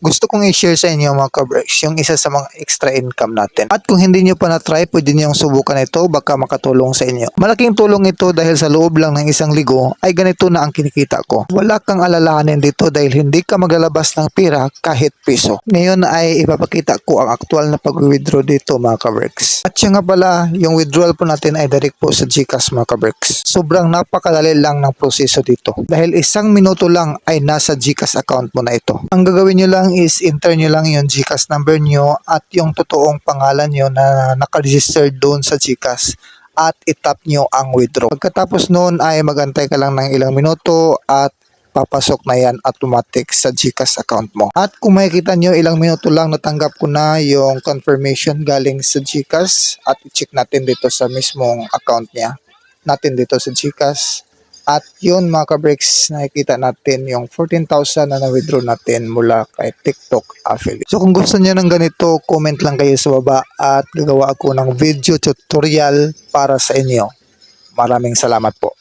gusto kong i-share sa inyo mga kabricks yung isa sa mga extra income natin. At kung hindi nyo pa na-try, pwede nyo subukan ito, baka makatulong sa inyo. Malaking tulong ito dahil sa loob lang ng isang ligo ay ganito na ang kinikita ko. Wala kang alalahanin dito dahil hindi ka maglalabas ng pira kahit piso. Ngayon ay ipapakita ko ang aktual na pag-withdraw dito mga kabricks. At siya nga pala, yung withdrawal po natin ay direct po sa GCash mga kabricks. Sobrang napakadali lang ng proseso dito. Dahil isang minuto lang ay nasa GCash account mo na ito. Ang gagawin nyo lang is enter nyo lang yung GCash number nyo at yung totoong pangalan nyo na nakaregister doon sa GCash at itap nyo ang withdraw. Pagkatapos noon ay magantay ka lang ng ilang minuto at papasok na yan automatic sa GCash account mo. At kung makikita nyo, ilang minuto lang natanggap ko na yung confirmation galing sa GCash at i-check natin dito sa mismong account niya. Natin dito sa GCash. At yun mga ka-breaks, nakikita natin yung 14,000 na na-withdraw natin mula kay TikTok affiliate. So kung gusto niyo ng ganito, comment lang kayo sa baba at gagawa ako ng video tutorial para sa inyo. Maraming salamat po.